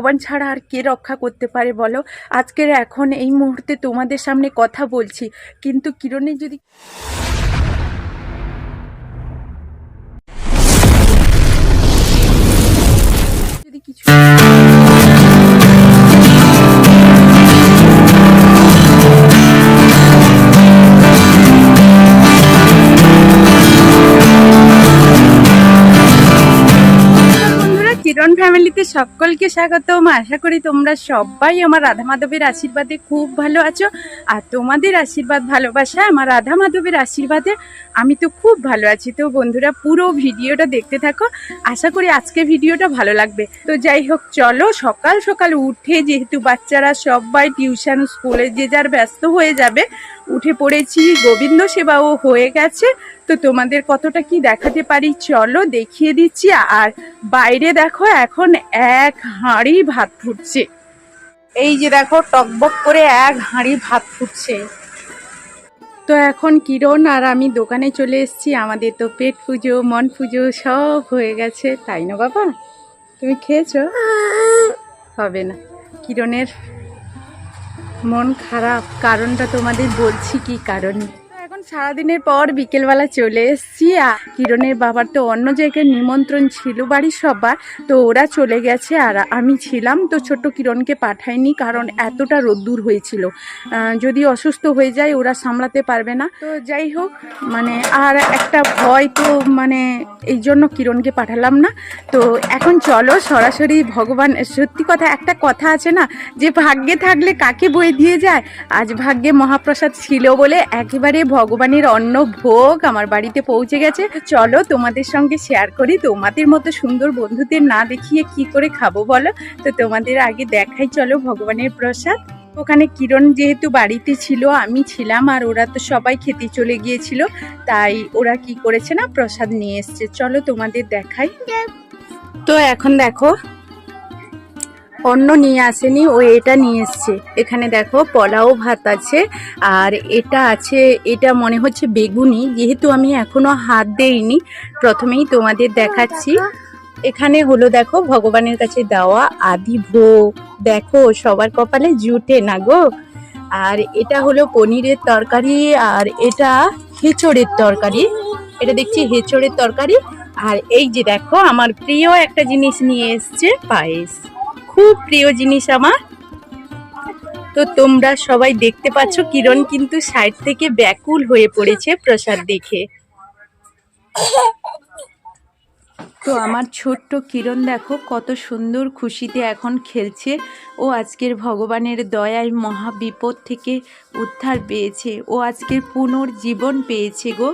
ভগবান ছাড়া আর কে রক্ষা করতে পারে বলো? আজকের এখন এই মুহূর্তে তোমাদের সামনে কথা বলছি, কিন্তু কিরণের যদি যদি কিছু ফ্যামিলিতে সকলকে স্বাগতম। আশা করি তোমরা সবাই আমার রাধা মাধবের আশীর্বাদে খুব ভালো আছো। আর তোমাদের আশীর্বাদ, ভালোবাসা আমার রাধা মাধবের আশীর্বাদে আমি তো খুব ভালো আছি। তো বন্ধুরা, পুরো ভিডিওটা দেখতে থাকো। আশা করি আজকে ভিডিওটা ভালো লাগবে। তো যাই হোক, চলো সকাল সকাল উঠে, যেহেতু বাচ্চারা সবাই টিউশন, স্কুলে যে যার ব্যস্ত হয়ে যাবে উঠে পড়েছি, গোবিন্দ সেবাও হয়ে গেছে। তো তোমাদের কতটা কি দেখাতে পারি? চলো দেখিয়ে দিচ্ছি। আর বাইরে দেখো, এখন এক হাঁড়ি ভাত ফুটছে। এই যে দেখো টকবক করে এক হাঁড়ি ভাত ফুটছে। তো এখন কিরণ আর আমি দোকানে চলে এসেছি। আমাদের তো পেট পুজো, মন পুজো সব হয়ে গেছে। তাই না বাবা? তুমি খেয়েছো? হবে না। কিরণের মন খারাপ কারণটা তোমাদের বলছি কি কারণে? সারাদিনের পর বিকেলবেলা চলে এসছি। আর কিরণের বাবার তো অন্য জায়গায় নিমন্ত্রণ ছিল, বাড়ির সবার। তো ওরা চলে গেছে আর আমি ছিলাম, তো ছোট্ট কিরণকে পাঠাইনি কারণ এতটা রোদ্দুর হয়েছিল। যদি অসুস্থ হয়ে যায় ওরা সামলাতে পারবে না। তো যাই হোক মানে আর একটা ভয় তো মানে এই জন্য কিরণকে পাঠালাম না। তো এখন চলো সরাসরি ভগবান, সত্যি কথা একটা কথা আছে না, যে ভাগ্যে থাকলে কাকে বয়ে দিয়ে যায়? আজ ভাগ্যে মহাপ্রসাদ ছিল বলে একেবারে ভগবানের অন্ন ভোগ আমার বাড়িতে পৌঁছে গেছে। চলো তোমাদের সঙ্গে শেয়ার করি। তোমাদের মতো সুন্দর বন্ধুদের না দেখিয়ে কি করে খাব বলো? তো তোমাদের আগে দেখাই, চলো ভগবানের প্রসাদ। ওখানে কিরণ যেহেতু বাড়িতে ছিল, আমি ছিলাম আর ওরা তো সবাই খেতে চলে গিয়েছিল, তাই ওরা কি করেছে না প্রসাদ নিয়ে এসছে। চলো তোমাদের দেখাই। তো এখন দেখো অন্য নিয়ে আসেনি ও এটা নিয়ে এসছে। এখানে দেখো পোলাও ভাত আছে আর এটা আছে এটা মনে হচ্ছে বেগুনি। যেহেতু আমি এখনও হাত দেইনি প্রথমেই তোমাদের দেখাচ্ছি। এখানে হলো দেখো ভগবানের কাছে দেওয়া আদি ভোগ। দেখো সবার কপালে জুটে না গো। আর এটা হলো পনিরের তরকারি আর এটা হেঁচড়ের তরকারি। এটা দেখছি হেঁচড়ের তরকারি। আর এই যে দেখো আমার প্রিয় একটা জিনিস নিয়ে এসছে পায়েস। খুব প্রিয় জিনিস আমার। তো তোমরা সবাই দেখতে পাচ্ছ কিরণ কিন্তু সাইড থেকে ব্যাকুল হয়ে পড়েছে প্রসাদ দেখে। তো আমার ছোট্ট কিরণ দেখো কত সুন্দর খুশিতে এখন খেলছে। ও আজকের ভগবানের দয়ায় মহা বিপদ থেকে উদ্ধার পেয়েছে। ও আজকের পুনর্জীবন পেয়েছে গো।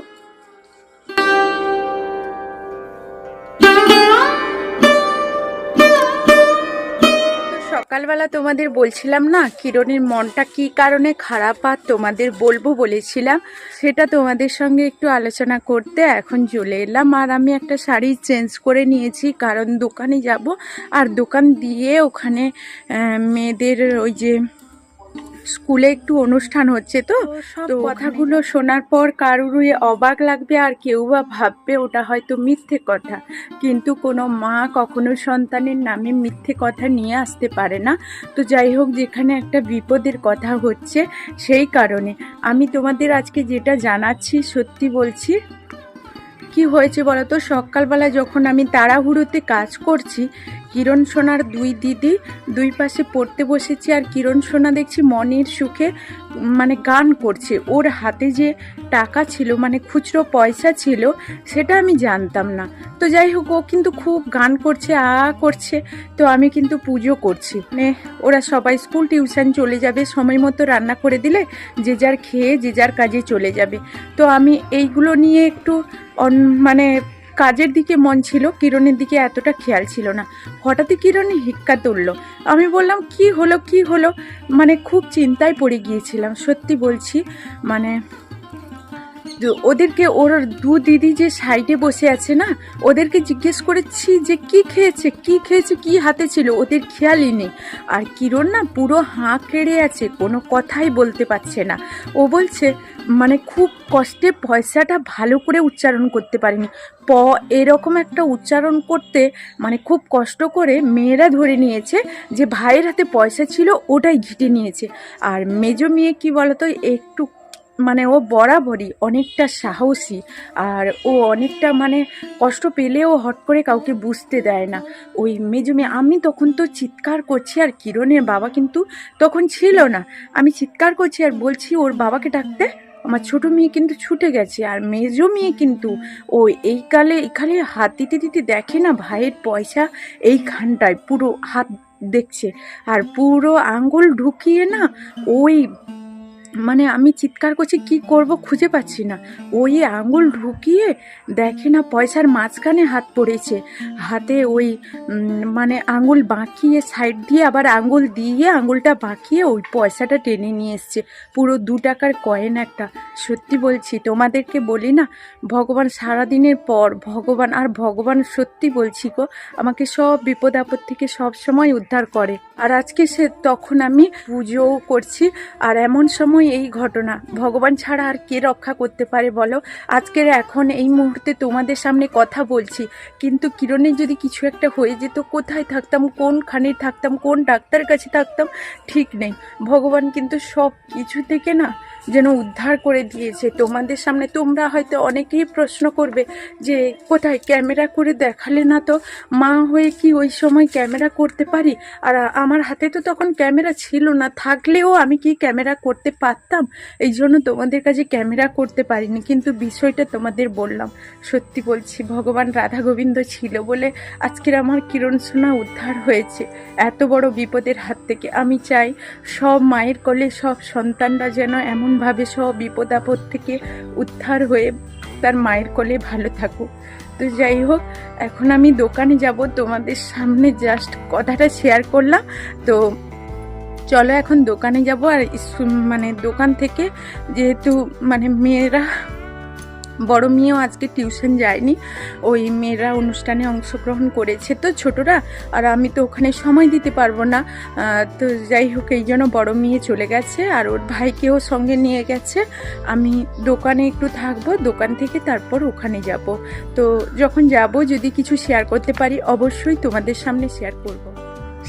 সকালবেলা তোমাদের বলছিলাম না, কিরণের মনটা কি কারণে খারাপ আর তোমাদের বলব বলেছিলাম? সেটা তোমাদের সঙ্গে একটু আলোচনা করতে এখন চলে এলাম। আর আমি একটা শাড়ি চেঞ্জ করে নিয়েছি, কারণ দোকানে যাব। আর দোকান দিয়ে ওখানে মেয়েদের ওই যে স্কুলে একটু অনুষ্ঠান হচ্ছে তো তো কথাগুলো শোনার পর কারুরই অবাক লাগবে আর কেউ বা ভাববে ওটা হয়তো মিথ্যে কথা। কিন্তু কোনো মা কখনো সন্তানের নামে মিথ্যে কথা নিয়ে আসতে পারে না। তো যাই হোক যেখানে একটা বিপদের কথা হচ্ছে সেই কারণে। আমি তোমাদের আজকে যেটা জানাচ্ছি সত্যি বলছি কি হয়েছে বলো তো? সকালবেলা যখন আমি তাড়াহুড়োতে কাজ করছি কিরণ সোনার দুই দিদি, দুই পাশে পড়তে বসেছি আর কিরণ সোনা দেখছি মনের সুখে মানে গান করছে। ওর হাতে যে টাকা ছিল মানে খুচরো পয়সা ছিল, সেটা আমি জানতাম না। তো যাই হোক, ও কিন্তু খুব গান করছে, আ করছে। তো আমি কিন্তু পুজো করছি। মানে ওরা সবাই স্কুল টিউশন চলে যাবে, সময় মতো রান্না করে দিলে যে যার খেয়ে, যে যার কাজে চলে যাবে। তো আমি এইগুলো নিয়ে একটু মানে কাজের দিকে মন ছিল, কিরণের দিকে এতটা খেয়াল ছিল না। হঠাৎই কিরণ হিক্কা তুললো। আমি বললাম, কি হলো কি হলো? মানে খুব চিন্তায় পড়ে গিয়েছিলাম, সত্যি বলছি। মানে ওদেরকে ওর দু দিদি যে সাইডে বসে আছে না, ওদেরকে জিজ্ঞেস করেছি যে, কি খেয়েছে কি খেয়েছে, কি হাতে ছিল? ওদের খেয়ালই নেই। আর কিরণ না পুরো হাঁ কেড়ে আছে, কোনো কথাই বলতে পারছে না। ও বলছে মানে খুব কষ্টে পয়সাটা ভালো করে উচ্চারণ করতে পারিনি। প, এরকম একটা উচ্চারণ করতে মানে খুব কষ্ট করে মেয়েরা ধরে নিয়েছে যে ভাইয়ের হাতে পয়সা ছিল ওটাই ঘিটে নিয়েছে। আর মেজো মেয়ে কি বলতো, একটু মানে ও বরাবরই অনেকটা সাহসী আর ও অনেকটা মানে কষ্ট পেলেও হট করে কাউকে বুঝতে দেয় না। ওই মেজো মেয়ে, আমি তখন তো চিৎকার করছি আর কিরণের বাবা কিন্তু তখন ছিল না। আমি চিৎকার করছি আর বলছি, ওর বাবাকে ডাকতে? আমার ছোট মেয়ে কিন্তু ছুটে গেছে আর মেজ মেয়ে কিন্তু ও এই কালে এখানে হাত দিতে দিতে দেখে না ভাইয়ের পয়সা এইখানটায় পুরো হাত দেখছে। আর পুরো আঙ্গুল ঢুকিয়ে না ওই মানে আমি চিৎকার করছি, কি করব খুঁজে পাচ্ছি না। ওই আঙুল ঢুকিয়ে দেখে না পয়সার মাঝখানে হাত পড়েছে। হাতে ওই মানে আঙুল বাঁকিয়ে সাইড দিয়ে আবার আঙুল দিয়ে আঙুলটা বাঁকিয়ে ওই পয়সাটা টেনে নিয়ে এসছে। পুরো দু টাকার কয়েন একটা। সত্যি বলছি, তোমাদেরকে বলি না, ভগবান সারাদিনের পর ভগবান, আর ভগবান সত্যি বলছি গো, আমাকে সব বিপদ আপদ থেকে সব সময় উদ্ধার করে। আর আজকে সে, তখন আমি পুজোও করছি, আর এমন সময় এই ঘটনা। ভগবান ছাড়া আর কে রক্ষা করতে পারে বলো? আজকের এখন এই মুহূর্তে তোমাদের সামনে কথা বলছি। কিন্তু কিরণের যদি কিছু একটা হয়ে যেত, কোথায় থাকতাম, কোনখানে থাকতাম, কোন ডাক্তার কাছে থাকতাম, ঠিক নেই। ভগবান কিন্তু সব কিছু থেকে না যেন উদ্ধার করে দিয়েছে। তোমাদের সামনে তোমরা হয়তো অনেকেই প্রশ্ন করবে যে, কোথায় ক্যামেরা করে দেখালে না তো? মা হয়ে কি ওই সময় ক্যামেরা করতে পারি? আর আমার হাতে তো তখন ক্যামেরা ছিল না। থাকলেও আমি কি ক্যামেরা করতে পারতাম? এই জন্য তোমাদের কাছে ক্যামেরা করতে পারিনি, কিন্তু বিষয়টা তোমাদের বললাম। সত্যি বলছি, ভগবান রাধা গোবিন্দ ছিল বলে আজকের আমার কিরণ সোনা উদ্ধার হয়েছে। এত বড় বিপদের হাত থেকে আমি চাই, সব মায়ের কলে সব সন্তানরা যেন এমনভাবে সব বিপদ আপদ থেকে উদ্ধার হয়ে তার মায়ের কোলে ভালো থাকুক। তো যাই হোক, এখন আমি দোকানে যাব, তোমাদের সামনে জাস্ট কথাটা শেয়ার করলাম। তো চলো এখন দোকানে যাব আর মানে দোকান থেকে যেহেতু মানে মেয়েরা, বড় মেয়েও আজকে টিউশন যায়নি, ওই মেয়েরা অনুষ্ঠানে অংশগ্রহণ করেছে তো ছোটরা, আর আমি তো ওখানে সময় দিতে পারব না। তো যাই হোক, এই জন্য বড় মেয়ে চলে গেছে আর ওর ভাইকেও সঙ্গে নিয়ে গেছে। আমি দোকানে একটু থাকব, দোকান থেকে তারপর ওখানে যাব। তো যখন যাব, যদি কিছু শেয়ার করতে পারি, অবশ্যই তোমাদের সামনে শেয়ার করব।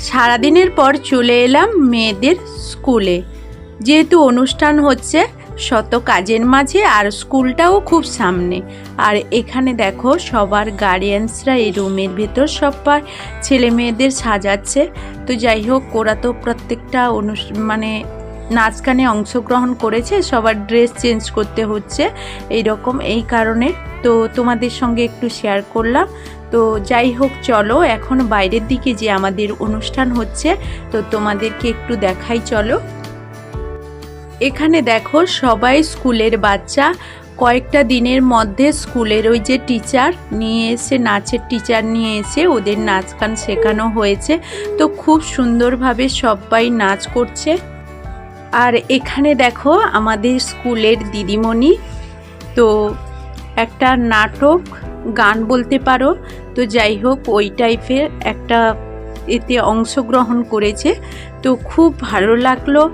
সারাদিনের পর চলে এলাম মেয়েদের স্কুলে। যেহেতু অনুষ্ঠান হচ্ছে, শত কাজের মাঝে আর স্কুলটাও খুব সামনে। আর এখানে দেখো, সবার গার্ডিয়ানসরা এই রুমের ভেতর সবাই ছেলে মেয়েদের সাজাচ্ছে। তো যাই হোক, ওরা তো প্রত্যেকটা অনুষ মানে নাচ গানে অংশগ্রহণ করেছে, সবার ড্রেস চেঞ্জ করতে হচ্ছে এই রকম এই কারণে। তো তোমাদের সঙ্গে একটু শেয়ার করলাম। তো যাই হোক, চলো, এখন বাইরের দিকে যে আমাদের অনুষ্ঠান হচ্ছে, তো তোমাদেরকে একটু দেখাই, চলো। এখানে দেখো, সবাই স্কুলের বাচ্চা। কয়েকটা দিনের মধ্যে স্কুলের ওই যে টিচার নিয়ে এসে, নাচের টিচার নিয়ে এসে ওদের নাচ গান শেখানো হয়েছে। তো খুব সুন্দরভাবে সবাই নাচ করছে। আর এখানে দেখো, আমাদের স্কুলের দিদিমণি। তো একটা নাটক গান বলতে পারো। তো যাই হোক, ওই টাইপের একটা এতে অংশগ্রহণ করেছে। তো খুব ভালো লাগল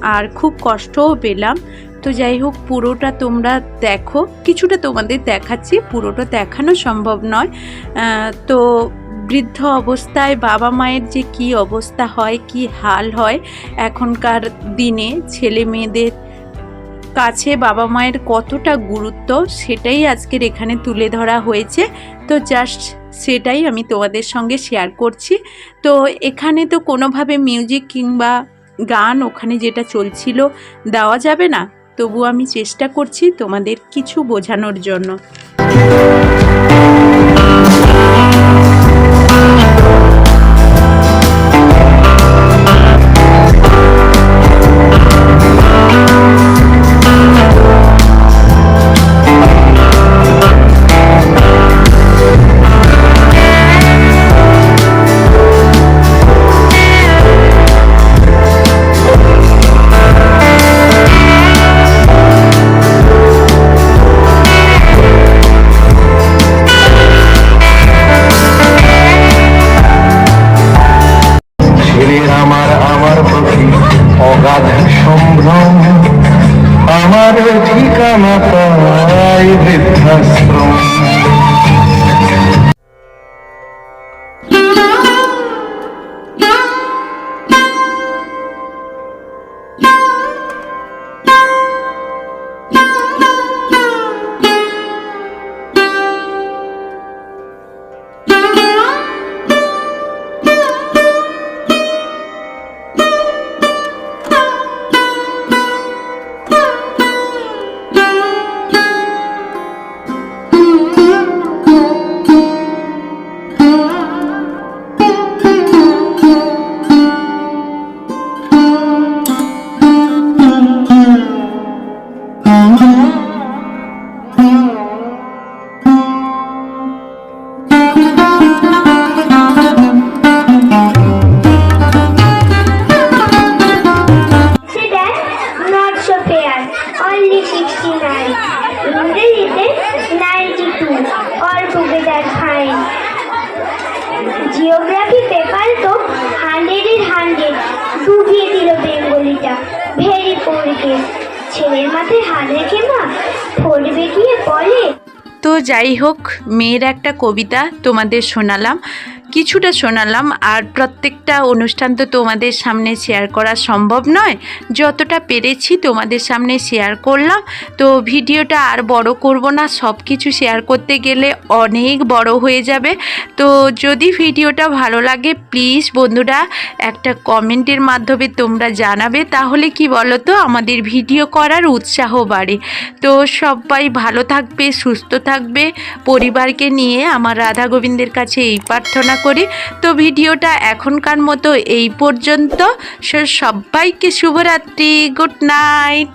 আর খুব কষ্টও পেলাম। তো যাই হোক, পুরোটা তোমরা দেখো। কিছুটা তোমাদের দেখাচ্ছি, পুরোটা দেখানো সম্ভব নয়। তো বৃদ্ধ অবস্থায় বাবা মায়ের যে কি অবস্থা হয়, কি হাল হয়, এখনকার দিনে ছেলে মেয়েদের কাছে বাবা মায়ের কতটা গুরুত্ব সেটাই আজকের এখানে তুলে ধরা হয়েছে। তো জাস্ট সেটাই আমি তোমাদের সঙ্গে শেয়ার করছি। তো এখানে তো কোনোভাবে মিউজিক কিংবা গান ওখানে যেটা চলছিল দেওয়া যাবে না? তবু আমি চেষ্টা করছি তোমাদের কিছু বোঝানোর জন্য। তো যাই হোক মেয়ের একটা কবিতা তোমাদের শোনালাম। কিছুটা শোনালাম আর প্রত্যেকটা অনুষ্ঠান তো তোমাদের সামনে শেয়ার করা সম্ভব নয়। যতটা পেরেছি তোমাদের সামনে শেয়ার করলাম। তো ভিডিওটা আর বড় করব না সব কিছু শেয়ার করতে গেলে অনেক বড় হয়ে যাবে। তো যদি ভিডিওটা ভালো লাগে প্লিজ বন্ধুরা, একটা কমেন্টের মাধ্যমে তোমরা জানাবে। তাহলে কি বলো তো আমাদের ভিডিও করার উৎসাহ বাড়ে। তো সবাই ভালো থাকবে, সুস্থ থাকবে। পরিবারকে নিয়ে আমার রাধা গোবিন্দের কাছে এই প্রার্থনা করি। তো ভিডিওটা এখনকার মতো এই পর্যন্ত। সবাইকে শুভরাত্রি। Good night.